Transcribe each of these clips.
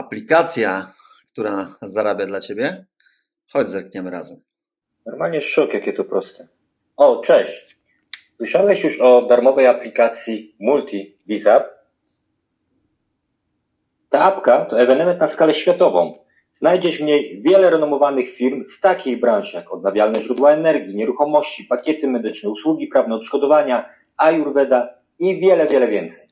aplikacja, która zarabia dla ciebie? Chodź, zerkniemy razem. Normalnie szok, jakie to proste. O, cześć. Słyszałeś już o darmowej aplikacji MultiVisa? Ta apka to ewenement na skalę światową. Znajdziesz w niej wiele renomowanych firm z takich branż jak odnawialne źródła energii, nieruchomości, pakiety medyczne, usługi prawne, odszkodowania, Ayurveda i wiele, wiele więcej.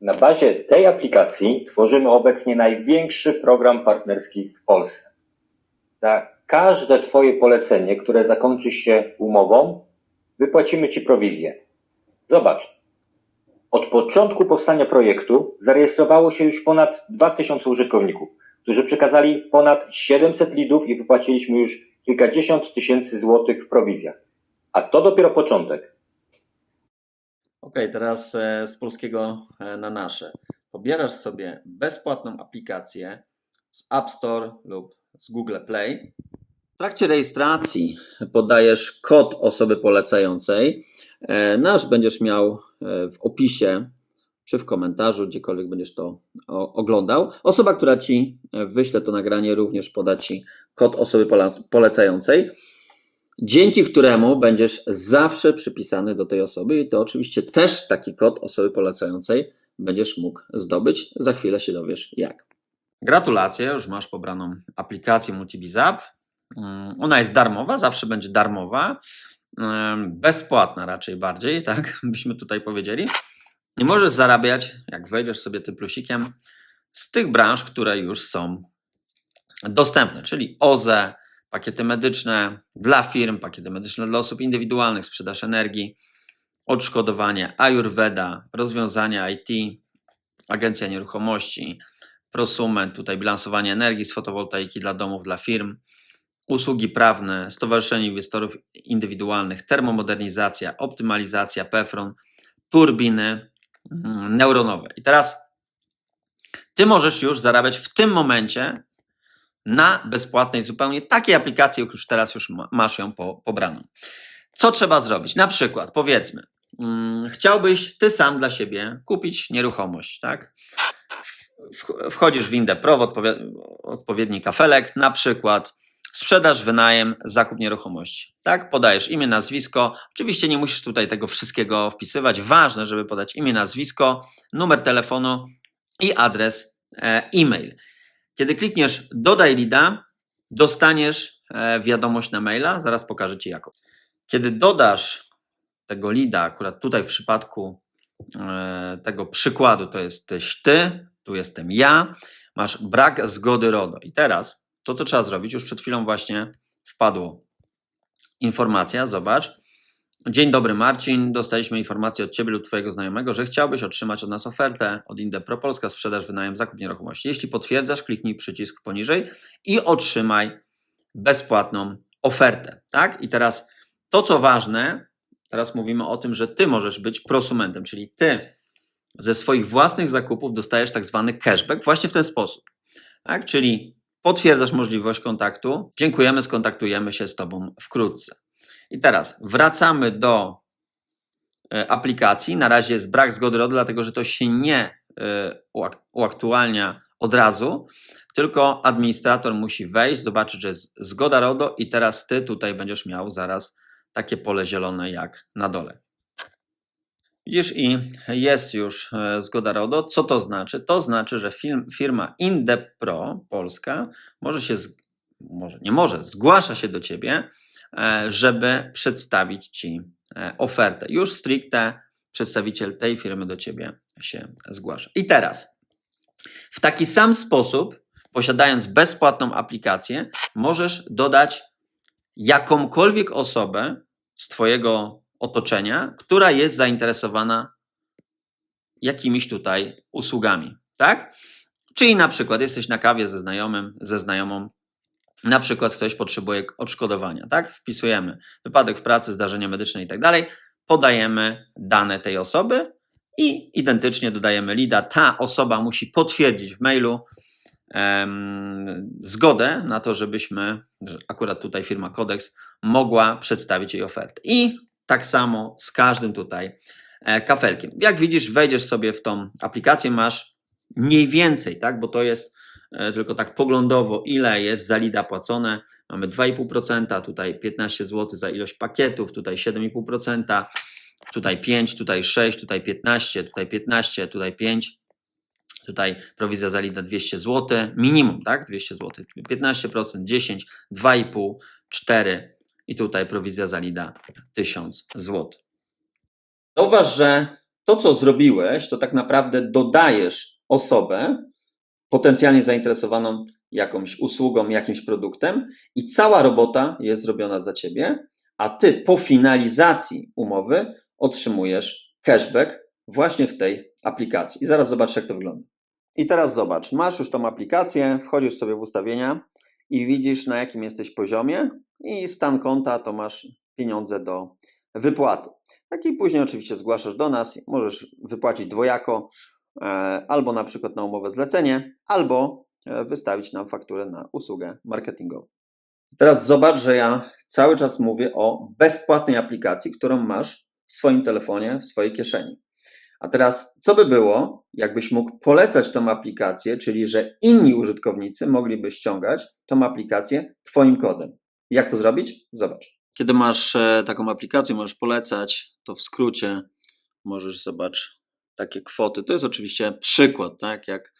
Na bazie tej aplikacji tworzymy obecnie największy program partnerski w Polsce. Za każde Twoje polecenie, które zakończy się umową, wypłacimy Ci prowizję. Zobacz. Od początku powstania projektu zarejestrowało się już ponad 2000 użytkowników, którzy przekazali ponad 700 lidów i wypłaciliśmy już kilkadziesiąt tysięcy złotych w prowizjach. A to dopiero początek. Ok, teraz e, z polskiego e, na nasze. Pobierasz sobie bezpłatną aplikację z App Store lub z Google Play. W trakcie rejestracji podajesz kod osoby polecającej. E, Nasz będziesz miał w opisie czy w komentarzu, gdziekolwiek będziesz to oglądał. Osoba, która ci wyśle to nagranie, również poda ci kod osoby polecającej dzięki któremu będziesz zawsze przypisany do tej osoby i to oczywiście też taki kod osoby polecającej będziesz mógł zdobyć. Za chwilę się dowiesz jak. Gratulacje, już masz pobraną aplikację MultiBizApp. Mm, Ona jest darmowa, zawsze będzie darmowa, Ym, bezpłatna raczej bardziej, tak byśmy tutaj powiedzieli. I możesz zarabiać, jak wejdziesz sobie tym plusikiem, z tych branż, które już są dostępne, czyli OZE, pakiety medyczne dla firm, pakiety medyczne dla osób indywidualnych, sprzedaż energii, odszkodowanie, Ayurveda, rozwiązania IT, agencja nieruchomości, prosument, tutaj bilansowanie energii z fotowoltaiki dla domów, dla firm, usługi prawne, Stowarzyszenie Inwestorów Indywidualnych, termomodernizacja, optymalizacja, PEFRON, turbiny mm, neuronowe. I teraz ty możesz już zarabiać w tym momencie na bezpłatnej zupełnie takiej aplikacji, jak już teraz już ma- masz ją po, pobraną. Co trzeba zrobić? Na przykład, powiedzmy, mm, chciałbyś ty sam dla siebie kupić nieruchomość, tak? Wchodzisz w Windę Pro, odpowiedni kafelek, na przykład sprzedaż, wynajem, zakup nieruchomości. Tak, podajesz imię, nazwisko. Oczywiście nie musisz tutaj tego wszystkiego wpisywać. Ważne, żeby podać imię, nazwisko, numer telefonu i adres e, e-mail. Kiedy klikniesz dodaj lida, dostaniesz e, wiadomość na maila, zaraz pokażę Ci jaką. Kiedy dodasz tego lida, akurat tutaj w przypadku e, tego przykładu to jesteś Ty, tu jestem ja, masz brak zgody RODO. I teraz to, co trzeba zrobić, już przed chwilą właśnie wpadło informacja, zobacz. Dzień dobry Marcin, dostaliśmy informację od Ciebie lub Twojego znajomego, że chciałbyś otrzymać od nas ofertę od Indepro Polska, sprzedaż, wynajem, zakup nieruchomości. Jeśli potwierdzasz, kliknij przycisk poniżej i otrzymaj bezpłatną ofertę. Tak? I teraz to, co ważne, teraz mówimy o tym, że Ty możesz być prosumentem, czyli Ty ze swoich własnych zakupów dostajesz tak zwany cashback właśnie w ten sposób. Tak? Czyli potwierdzasz możliwość kontaktu, dziękujemy, skontaktujemy się z Tobą wkrótce. I teraz wracamy do e, aplikacji. Na razie jest brak zgody RODO, dlatego że to się nie e, uak- uaktualnia od razu, tylko administrator musi wejść, zobaczyć, że jest zgoda RODO i teraz ty tutaj będziesz miał zaraz takie pole zielone jak na dole. Widzisz, i jest już e, zgoda RODO. Co to znaczy? To znaczy, że firma Indepro Polska może się, może nie może, zgłasza się do ciebie, żeby przedstawić ci e, ofertę. Już stricte przedstawiciel tej firmy do ciebie się zgłasza. I teraz, w taki sam sposób, posiadając bezpłatną aplikację, możesz dodać jakąkolwiek osobę z Twojego otoczenia, która jest zainteresowana jakimiś tutaj usługami, tak? Czyli na przykład jesteś na kawie ze znajomym, ze znajomą, na przykład ktoś potrzebuje odszkodowania, tak? Wpisujemy wypadek w pracy, zdarzenie medyczne i tak dalej, podajemy dane tej osoby i identycznie dodajemy lida. Ta osoba musi potwierdzić w mailu zgodę na to, żebyśmy, że akurat tutaj firma Codex, mogła przedstawić jej ofertę. I tak samo z każdym tutaj e, kafelkiem. Jak widzisz, wejdziesz sobie w tą aplikację, masz mniej więcej, tak? Bo to jest tylko tak poglądowo, ile jest za lida płacone. Mamy 2,5%, tutaj 15 zł za ilość pakietów, tutaj 7,5%, tutaj 5, tutaj 6, tutaj 15, tutaj 15, tutaj 5. Tutaj prowizja za lida 200 zł, minimum, tak? 200 zł. 15%, 10, 2,5, 4 i tutaj prowizja za lida 1000 zł. Zauważ, że to, co zrobiłeś, to tak naprawdę dodajesz osobę potencjalnie zainteresowaną jakąś usługą, jakimś produktem i cała robota jest zrobiona za ciebie, a ty po finalizacji umowy otrzymujesz cashback właśnie w tej aplikacji. I zaraz zobaczysz, jak to wygląda. I teraz zobacz, masz już tą aplikację, wchodzisz sobie w ustawienia i widzisz, na jakim jesteś poziomie, i stan konta to masz pieniądze do wypłaty. Tak i później oczywiście zgłaszasz do nas, możesz wypłacić dwojako, albo na przykład na umowę zlecenie, albo e, wystawić nam fakturę na usługę marketingową. Teraz zobacz, że ja cały czas mówię o bezpłatnej aplikacji, którą masz w swoim telefonie, w swojej kieszeni. A teraz, co by było, jakbyś mógł polecać tą aplikację, czyli że inni użytkownicy mogliby ściągać tą aplikację Twoim kodem. Jak to zrobić? Zobacz. Kiedy masz e, taką aplikację, możesz polecać, to w skrócie możesz zobacz takie kwoty. To jest oczywiście przykład, tak, jak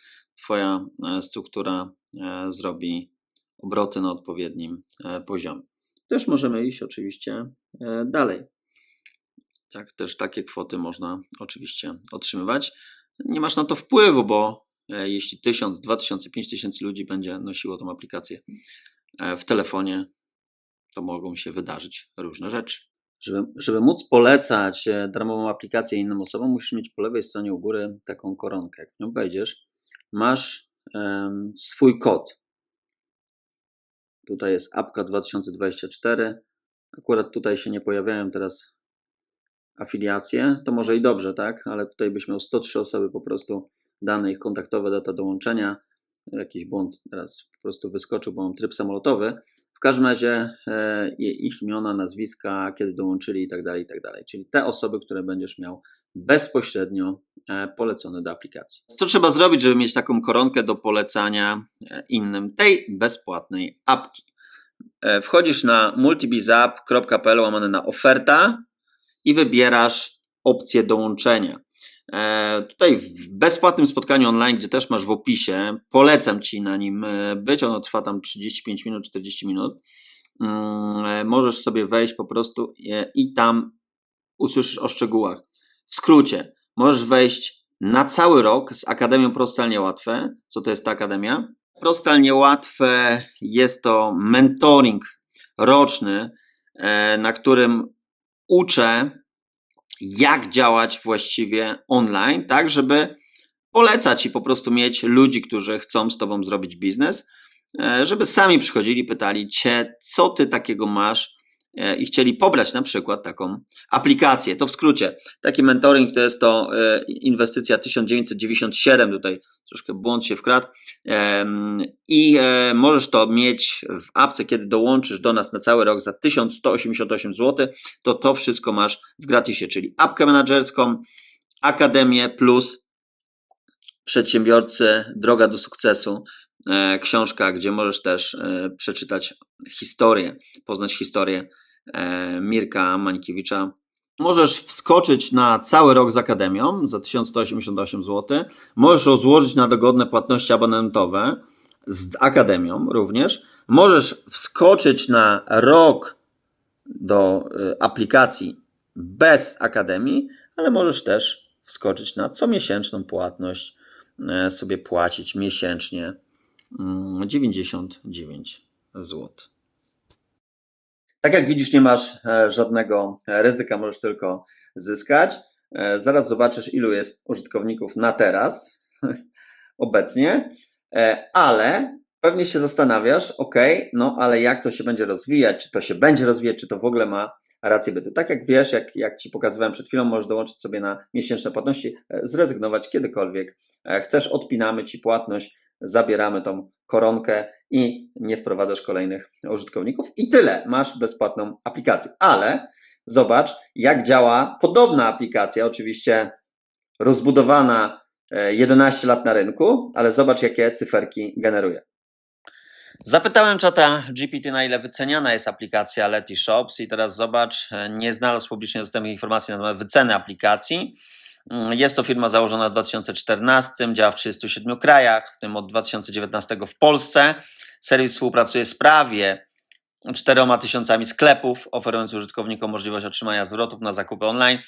Twoja e, struktura e, zrobi obroty na odpowiednim e, poziomie. Też możemy iść oczywiście dalej. Tak, też takie kwoty można oczywiście otrzymywać. Nie masz na to wpływu, bo jeśli 1000, 2000, 5000 ludzi będzie nosiło tą aplikację w telefonie, to mogą się wydarzyć różne rzeczy. Żeby, żeby móc polecać e, darmową aplikację innym osobom, musisz mieć po lewej stronie u góry taką koronkę. Jak w nią wejdziesz, masz em, swój kod. Tutaj jest apka 2024. Akurat tutaj się nie pojawiają teraz afiliacje. To może i dobrze, tak? Ale tutaj byś miał 103 osoby po prostu, dane ich kontaktowe, data dołączenia. Jakiś błąd teraz po prostu wyskoczył, bo mam tryb samolotowy. W każdym razie e, ich imiona, nazwiska, kiedy dołączyli i tak dalej, i tak dalej. Czyli te osoby, które będziesz miał bezpośrednio e, polecone do aplikacji. Co trzeba zrobić, żeby mieć taką koronkę do polecania e, innym tej bezpłatnej apki? Wchodzisz na multibizap.pl łamane na oferta i wybierasz opcję dołączenia. E, Tutaj w bezpłatnym spotkaniu online, gdzie też masz w opisie, polecam Ci na nim e, być. Ono trwa tam 35 minut, 40 minut. Mm, e, Możesz sobie wejść po prostu i tam usłyszysz o szczegółach. W skrócie, możesz wejść na cały rok z Akademią Prostalnie Łatwe. Co to jest ta Akademia? Prostalnie Łatwe jest to mentoring roczny, na którym uczę, jak działać właściwie online, tak, żeby polecać i po prostu mieć ludzi, którzy chcą z Tobą zrobić biznes, e, żeby sami przychodzili, pytali Cię, co Ty takiego masz i chcieli pobrać na przykład taką aplikację. To w skrócie, taki mentoring to jest to e, inwestycja 1997, tutaj troszkę błąd się wkradł i e, możesz to mieć w apce, kiedy dołączysz do nas na cały rok za 1188 zł, to to wszystko masz w gratisie, czyli apkę menedżerską, akademię plus przedsiębiorcy, droga do sukcesu, e, książka, gdzie możesz też e, przeczytać historię, poznać historię e, Mirka Mańkiewicza. Możesz wskoczyć na cały rok z Akademią za 1188 zł. Możesz rozłożyć na dogodne płatności abonamentowe z Akademią również. Możesz wskoczyć na rok do aplikacji bez Akademii, ale możesz też wskoczyć na comiesięczną płatność, e, sobie płacić miesięcznie 99 zł. Tak jak widzisz, nie masz e, żadnego ryzyka, możesz tylko zyskać. E, Zaraz zobaczysz, ilu jest użytkowników na teraz, obecnie, E, ale pewnie się zastanawiasz, ok, no ale jak to się będzie rozwijać, czy to się będzie rozwijać, czy to w ogóle ma rację bytu. Tak jak wiesz, jak, jak Ci pokazywałem przed chwilą, możesz dołączyć sobie na miesięczne płatności, zrezygnować kiedykolwiek chcesz, odpinamy Ci płatność, zabieramy tą koronkę i nie wprowadzasz kolejnych użytkowników i tyle, masz bezpłatną aplikację. Ale zobacz, jak działa podobna aplikacja, oczywiście rozbudowana e, 11 lat na rynku, ale zobacz, jakie cyferki generuje. Zapytałem czata GPT, na ile wyceniana jest aplikacja Leti Shops i teraz zobacz, e, nie znalazł publicznie dostępnych informacji na temat wyceny aplikacji. Mm, Jest to firma założona w 2014, działa w 37 krajach, w tym od 2019 w Polsce. Serwis współpracuje z prawie 4 tysiącami sklepów, oferując użytkownikom możliwość otrzymania zwrotów na zakupy online.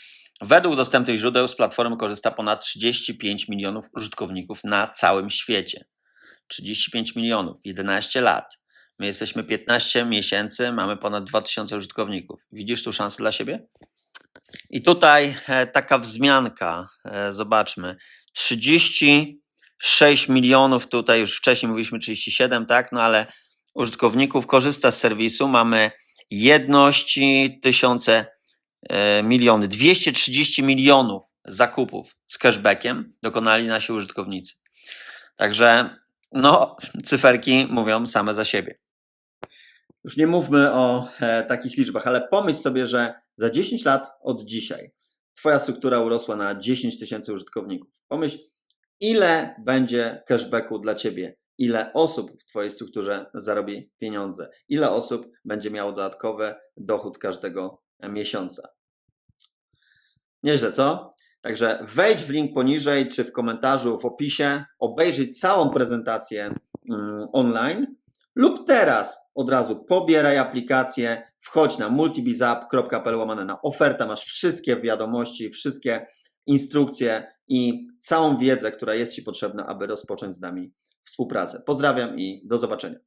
Według dostępnych źródeł z platformy korzysta ponad 35 milionów użytkowników na całym świecie. 35 milionów, 11 lat. My jesteśmy 15 miesięcy, mamy ponad 2000 użytkowników. Widzisz tu szansę dla siebie? I tutaj e, taka wzmianka, e, zobaczmy. 36 milionów, tutaj już wcześniej mówiliśmy 37, tak? No ale użytkowników korzysta z serwisu. Mamy jedności, tysiące, e, miliony, 230 milionów zakupów z cashbackiem dokonali nasi użytkownicy. Także no, cyferki mówią same za siebie. Już nie mówmy o e, takich liczbach, ale pomyśl sobie, że za 10 lat od dzisiaj Twoja struktura urosła na 10 tysięcy użytkowników. Pomyśl, ile będzie cashbacku dla Ciebie, ile osób w Twojej strukturze zarobi pieniądze, ile osób będzie miało dodatkowy dochód każdego miesiąca. Nieźle, co? Także wejdź w link poniżej, czy w komentarzu, w opisie, obejrzyj całą prezentację mm, online lub teraz od razu pobieraj aplikację, wchodź na multibizap.pl łamane na oferta, masz wszystkie wiadomości, wszystkie instrukcje i całą wiedzę, która jest Ci potrzebna, aby rozpocząć z nami współpracę. Pozdrawiam i do zobaczenia.